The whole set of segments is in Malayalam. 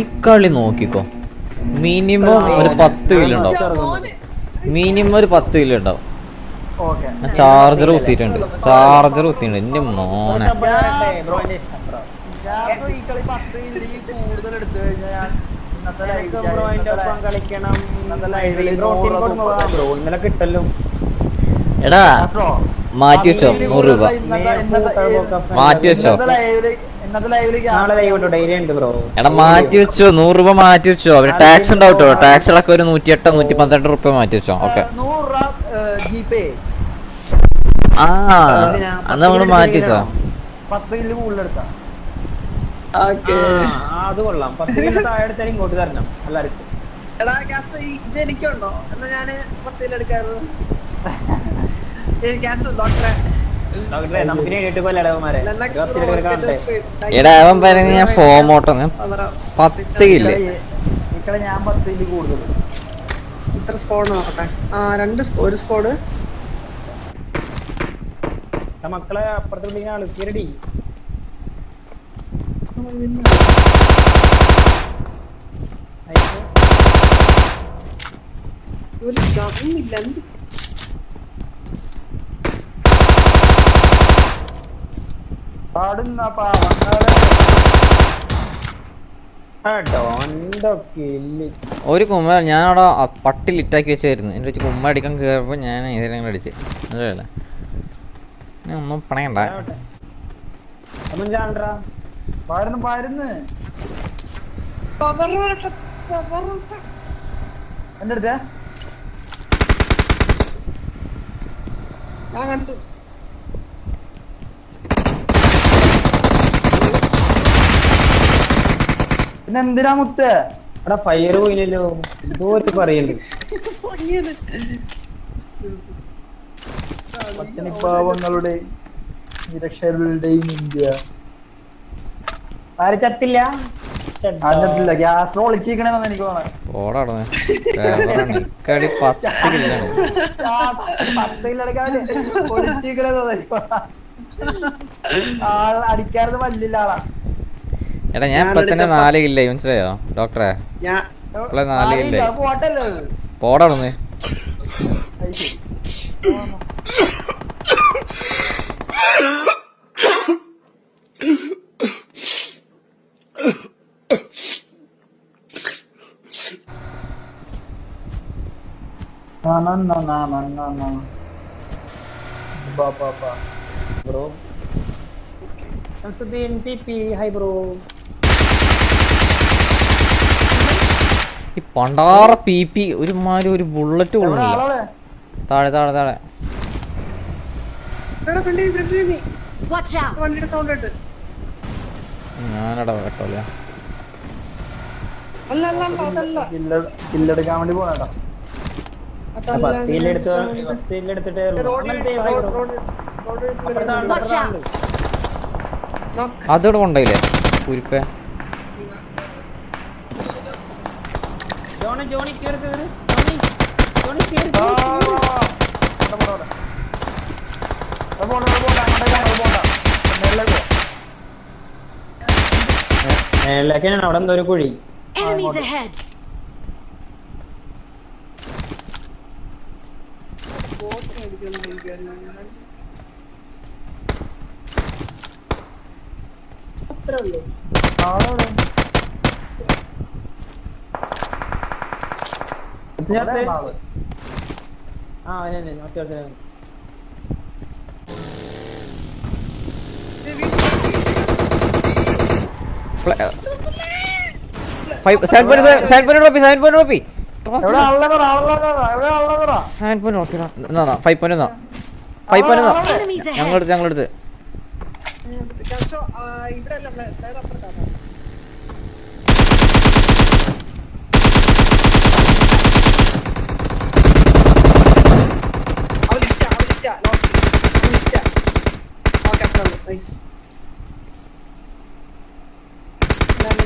ഈ കളി നോക്കിക്കോ. മിനിമം ഒരു പത്ത് കിലോ ഉണ്ടാവും. മിനിമം ഒരു പത്ത് കിലോ ഉണ്ടാവും. ഓക്കെ. ചാർജർ കുത്തിയിട്ടുണ്ട്. ചാർജർ കുത്തിയിട്ടുണ്ട്. എന്റെ മോനെ. എടാ മാറ്റി വെച്ചോ നൂറ് രൂപ. മാറ്റി വെച്ചോ. എടാ മാറ്റി വെച്ചോ. നൂറ് രൂപ മാറ്റി വെച്ചോ. അവർ ടാക്സ് ഉണ്ടാവും കേട്ടോ ടാക്സ് അടക്കം ഒരു നൂറ്റി എട്ടോ നൂറ്റി പന്ത്രണ്ട് റുപ്യ മാറ്റി വെച്ചോ. ഓക്കെ. ആ അന്ന് നമ്മൾ മാറ്റി വെച്ചോ. പത്ത് കിലോ കൂടുതലെടുക്കാം ആ, അത് കൊള്ളാം. പത്ത് കിലോ താഴെ എടുത്താൽ ഇങ്ങോട്ട് തരണം. എല്ലാവർക്കും. എടാ കാസ്റ്റർ ഇത് എനിക്കുണ്ടോ? എന്നാ ഞാൻ പത്തിലെടുക്കാറ് എടുക്കാറ് ഡോക്ടറെ ഡോക്ടറെ എടാ അവൻ പറയുന്നത് ഞാൻ ഫോം ഓട്ടം. പത്ത് കില്ലേ ഞാൻ പത്ത് കിലോ കൂടുതൽ? ഇത്ര സ്കോഡ് നോക്കട്ടെ. ആ രണ്ട് ഒരു സ്കോഡ് മക്കളെ അപ്പുറത്തോട്ട് ആൾ കിരടി ഒരു ഗമ്മില്ല എന്ത് പാടുന്ന പാവങ്ങളെ ഒരു കുമ്മ ഞാൻ അവിടെ പട്ടി ലിറ്റാക്കി വെച്ചായിരുന്നു. എന്റെ വെച്ച് കുമ്മ അടിക്കാൻ കയറിയപ്പോൾ ഞാൻ ഇതിനെ അടിച്ച്. അതല്ലേ ഞാൻ ഒന്നും പണയണ്ട. എന്റെ അടുത്ത്. ഞാൻ കണ്ടു. പിന്നെ എന്തിനാ മുത്ത് എടാ ഫയർ പോയില്ലല്ലോ. എന്തോ ഒരു പറയണ്ട്. പട്ടിണി പാവങ്ങളുടെ നിരക്ഷരുടെയും ഇന്ത്യ. ആര് ചത്തില്ല? ഗ്യാസ് ഒളിച്ചിരിക്കണേന്ന് എനിക്ക് തോന്നണം. വല്ലില്ല ആളാ. എടാ ഞാൻ ഇപ്പൊ തന്നെ നാല് കില്ല മനസ്സിലായോ ഡോക്ടറെ ഞാൻ ഇപ്പളെ നാല് കില്ല പോടാണെന്ന്. Na, na, na, na, na, na, na. Ba, ba, ba. Bro Shamsuddin T P hi ഈ പണ്ടാറ പി പി ഒരുമാതിരി ഒരു ബുള്ളറ്റ് കൊള്ളുന്നില്ല താഴെ താഴെ താഴെ. Friend Watch out! വണ്ടിയുടെ സൗണ്ട് കേട്ട് ഞാനടാ കേട്ടോല്ല അല്ല അല്ല അല്ല അതല്ല കില്ല- കില്ലെടുക്കാൻ വേണ്ടി പോണേട്ടാ അതല്ല പത്തിയിലെടുത്ത് പത്തിയിലെടുത്തിട്ട് റോഡിൽ road road road Watch out! അതോടെ കൊണ്ടായില്ലേ കുരിപ്പേ ജോണി ജോണി കേറി കേറി ജോണി ജോണി കേറി. മേളിലേക്കാണ്. അവിടെ എന്തോ ഒരു കുഴി. Enemies ahead! അത്രേ ഉള്ളൂ ആളവിടെ. ഇതിനകത്ത് അവിടെ ആൾ. ആ. സെവൻ പോയിന്റ് സെവൻ പോയിന്റ് റോപ്പി സെവൻ പോയിന്റ് റോപ്പി എവിടെ ആളെ പറ, ആളെ പറ, എവിടെ ആളെ പറ? സെവൻ പോയിന്റ് റോപ്പി ഫൈവ് പോയിന്റ് എന്നാ ഫൈവ് പോയിന്റ് എന്നാ Enemies ahead! ഞങ്ങളെടുത്ത് ഞങ്ങളെടുത്ത്. കാസ്റ്റോ ഇവിടെ നോക്കിയാ നോക്കിയാ ഓക്കെ അത്ര നൈസ്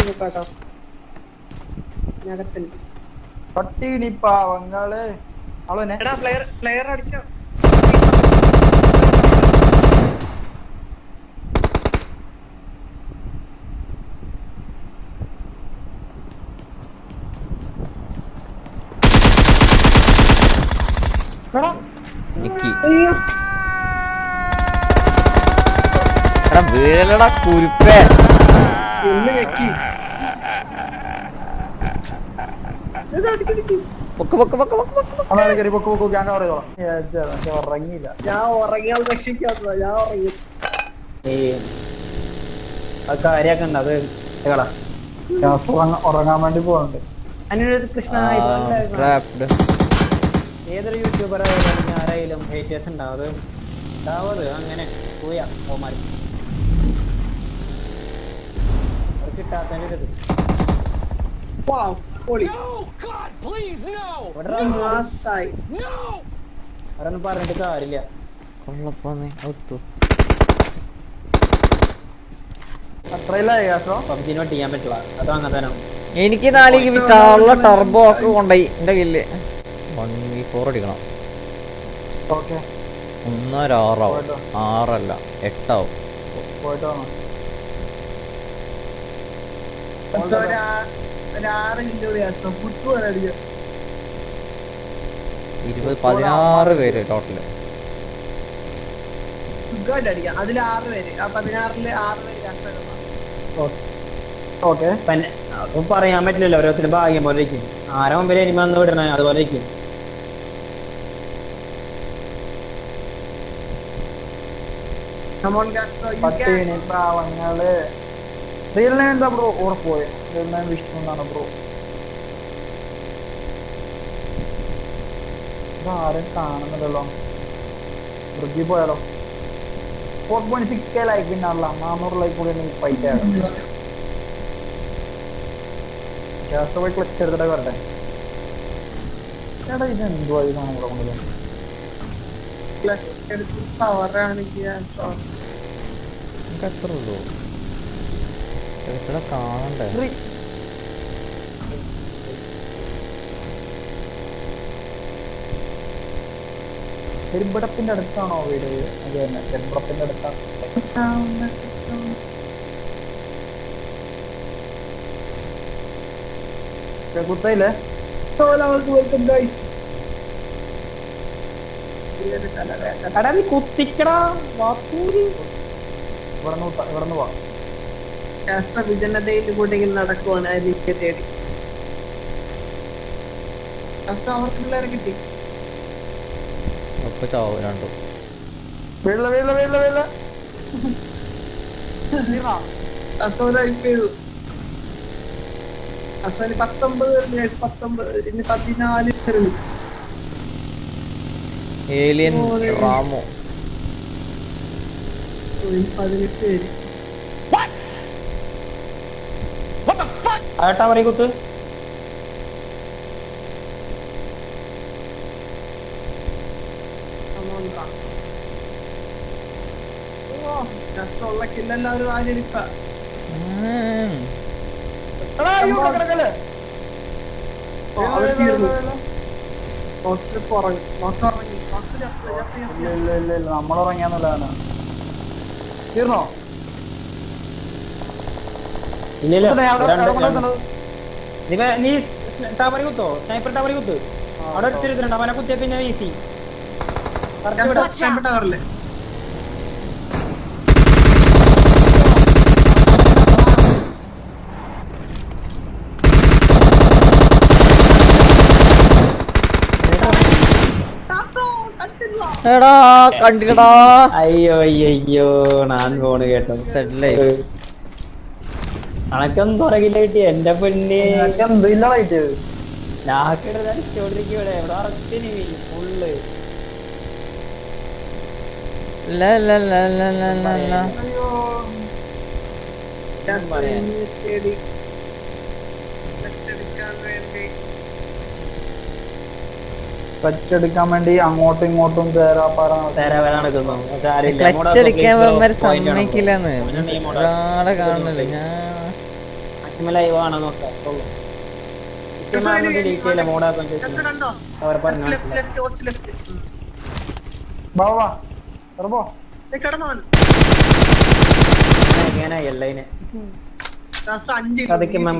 നോക്കാട്ടോ ഞകത്തുണ്ട് പട്ടിണി പാവങ്ങൾ അവളെ എടാ പ്ലെയർ പ്ലെയർ അടിച്ചോ. എടാ. നിക്കി. എടാ വീഴലടാ കുരുപ്പേ. ഒന്ന് ഞെക്കി ഇത് അടിക്കടിക്ക്. പൊക്ക് പൊക്ക് പൊക്ക് പൊക്ക് പൊക്ക് പൊക്ക്. അതാണ് കയറി പൊക്കു പൊക്കു ഞാൻ കവർ ചെയ്തോളാം വിചാരിച്ചതാ, ഉറങ്ങിയില്ല. ഞാൻ ഉറങ്ങിയാൽ ഞാൻ ഉറങ്ങി. ഈ അത് കാര്യമൊക്കെ ഉണ്ട് അത് കേടാ ഞാൻ ഉറങ്ങ- ഉറങ്ങാൻ വേണ്ടി പോകുന്നുണ്ട് അനിരുദ്ധ കൃഷ്ണ. ഏതൊരു യൂട്യൂബർ ആയാലും ആരായാലും ഹേറ്റേഴ്സ് ഉണ്ടാവും അത് ഉണ്ടാവത് അങ്ങനെ പോയാ ഓമാര് അത് കിട്ടാത്തതിന്റെ ഒരു ഇത്. പറഞ്ഞിട്ട് കാര്യമില്ല. കൊള്ളപ്പാന്നേ എനിക്ക് നാല് ടർബോ ഒക്കെ കൊണ്ടുപോയി എന്റെ കയ്യിൽ. വൺ വി ഫോർ അടിക്കണം. ഓക്കെ. ഒന്നര ആറാവും. ആറല്ല. എട്ടാവും. ഇരുപത് പതിനാറ് പേര് ടോട്ടൽ സുഖമായിട്ട് അടിക്കാം. അതിൽ ആറ് പേര്. ആ പതിനാറിൽ ആറ് പേര് ഓക്കെ. പറയാൻ പറ്റില്ലല്ലോ. ഓരോരുത്തരും ഭാഗ്യം പോലെ ഇരിക്കും. ആരാ മുമ്പിൽ എനിമ വന്ന് വിടണേ? അതുപോലെ ഇരിക്കും. പട്ടിണി പ്രാവങ്ങൾ റിയൽ നെയിം എന്താ ബ്രോ ഉറപ്പോയി? റിയൽ നെയിം വിഷ്ണു എന്നാണ് ബ്രോ ആരും കാണുന്നില്ലല്ലോ. വൃദ്ധി പോയാലോ? Four point six K like പിന്നാണല്ലോ നാന്നൂറ് ലൈക്ക് കൂടി എനിക്ക് ഫൈറ്റ് ആകും ഗ്യാസ് പോയി ക്ലച്ച് എടുത്തിട്ട് വരട്ടെ. ചേട്ടാ ഇത് എന്തുവാ ഇതാണ് ഇവിടെ കൊണ്ടുവരുന്നത് അത്ര ഉള്ളൂ ഇവിടെ കാണണ്ടേ പെരുമ്പടപ്പിന്റെ അടുത്താണോ വീട്? അത് തന്നെ പെരുമ്പടപ്പിന്റെ അടുത്താണ് കുത്തയില്ലേ? വെൽക്കം ഗൈസ് എടാ നീ കുത്തിക്കടാ. വാപ്പൂരി ഇവിടുന്ന് ഇവിടുന്ന് പോവാം രാഷ്ട്ര വിജനതയിൽ കൂടെ നടക്കുവാണ് അതിനെ തേടി. അവർക്ക് പിള്ളേരെ കിട്ടി. ചാവും രണ്ടും. പത്തൊമ്പത് പേരുണ്ട് പത്തൊമ്പത് ഇനി പതിനാല് പേരുണ്ട് ഏലിയൻ. റാമോ ആട്ടാ പറയും കുത്ത്. ഉള്ള കില്ലെല്ലാവരും ആരെടുക്ക ഉം. എടാ, അയ്യോ, ഇല്ല ചത്ത് ഇല്ല ഇല്ല ഇല്ല നമ്മളുറങ്ങിയാന്നല്ലാണ് തീർന്നോ. നീ ടാമറി കുത്തോ? സ്നൈപ്പർ ടാമറി കുത്ത്. അവിടെ എടുത്തിരുന്നുണ്ട് അവനെ കുത്തിയ പിന്നെ ഈസി Watch എടാ കണ്ടിടാ അയ്യോ അയ്യോ ഞാൻ ഫോണ് കേട്ടോ. അണക്കൊന്നും തുറകില്ല കിട്ടി എന്റെ പെണ്ണി നിനക്ക് എന്ത് ക്ലച്ച് എടുക്കാൻ വേണ്ടി അങ്ങോട്ടും ഇങ്ങോട്ടും തേരാപ്പാറ. ക്ലച്ച് അടിക്കാൻ ഇവന്മാര് സമ്മതിക്കില്ലെന്ന്. ഒരാളെ കാണുന്നില്ല. ഞാൻ ആണോ നോക്കാം. മെം.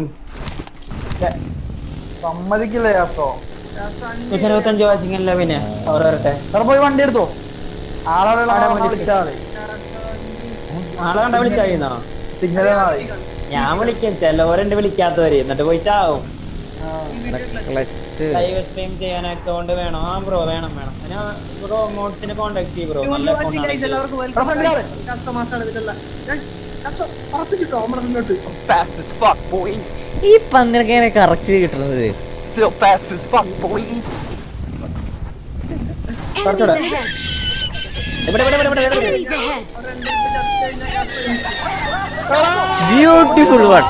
സമ്മതിക്കില്ല യാത്രോ നൂറ്റി അറുപത്തഞ്ച് വാച്ചിങ് അല്ല പിന്നെ? അവർ വരട്ടെ. അവിടെ പോയി വണ്ടി എടുത്തോ. ആളെ വിളിച്ചാ ആളെ കണ്ട വിളിച്ചാ ഞാൻ വിളിക്കും. ചിലവരുണ്ട് വിളിക്കാത്തവര്. എന്നിട്ട് പോയിട്ടാവും. ലൈവ് ചെയ്യാൻ അക്കൗണ്ട് വേണോ. ആ ബ്രോ വേണം വേണം. ബ്രോ മോഡ്സിനെ കോണ്ടാക്ട് ചെയ്യും ബ്രോ. ഈ പന്തിനൊക്കെയാണ് കറക്റ്റ് കിട്ടുന്നത് still fast as fuck, boy. Enemies ahead. Enemies ahead. Beautiful one.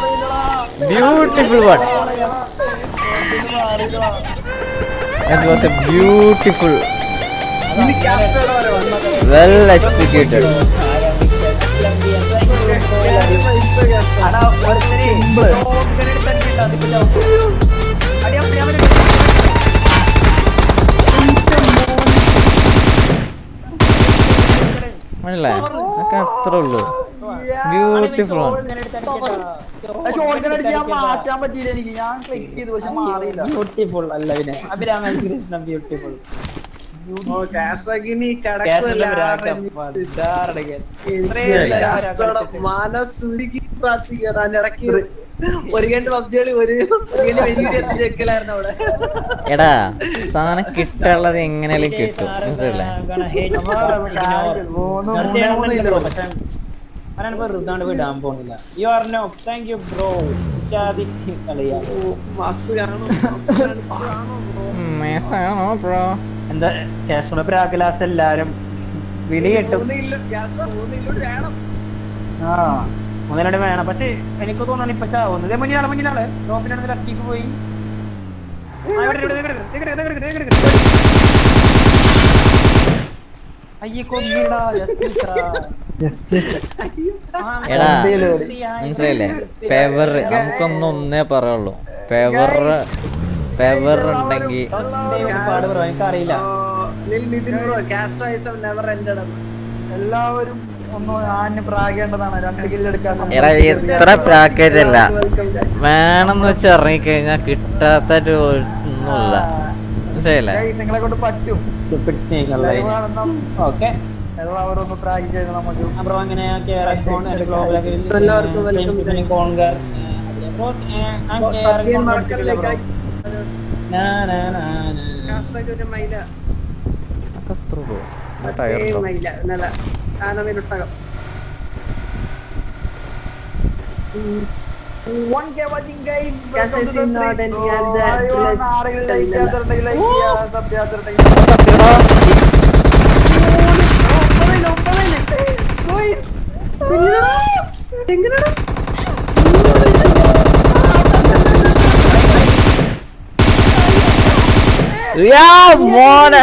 Beautiful one. That was a beautiful. Well executed. അടാ ഒരുത്തനെ തന്നെ ഉണ്ടാകും ആണല്ലേ? അതൊക്കെ അത്രേ ഉള്ളൂ. ബ്യൂട്ടിഫുൾ ബ്യൂട്ടിഫുൾ അല്ല പിന്നെ. അഭിരാമൻ കൃഷ്ണ ബ്യൂട്ടിഫുൾ മനസ്സുരുക്കി പ്രാർത്ഥിക്കാൻ ഇടയ്ക്ക്. ഒരു കണ്ട് പബ്ജി ഒരു ചെക്കലായിരുന്നു അവിടെ. എടാ സാധനം കിട്ടാനുള്ളത് എങ്ങനെയാലും കിട്ടും. ബ്രോ. എല്ലാരും വിളിയിട്ടും ആ. ഒന്ന് വേണം പക്ഷെ എനിക്ക് തോന്നുന്നു ഇപ്പൊ ചാവുന്നു മുന്നിലാണ് മുന്നിലാണ് ടോപ്പിലാണ് ലെഫ്റ്റിക്ക് പോയി എടാ പേവർ നമുക്കൊന്നും ഒന്നേ പറയുള്ളൂ പേവർ പേവർ ഉണ്ടെങ്കിൽ എല്ലാവരും എത്ര പാക്കേജ് അല്ല രണ്ട് എടാ എത്ര വേണമെന്ന് വെച്ച് ഇറങ്ങിക്കഴിഞ്ഞാ കിട്ടാത്ത ഒന്നുമില്ല. മനസ്സിലായില്ലേ? നിങ്ങളെ പറ്റും. അങ്ങനെ വെൽക്കം ഞാൻ One guy watching guys. Assassin not and the other. You are not like the. Like the other. Like the other. Boy, എങ്ങനെയാ എങ്ങനെയാ Yeah, മോനെ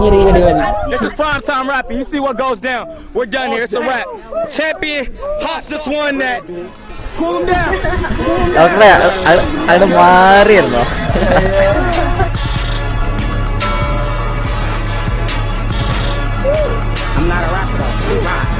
This is prime time rapping. You see what goes down. We're done here. It's a wrap. Champion, Hot just won that. Cool him down. Okay, ada marin loh. I'm not a rapper.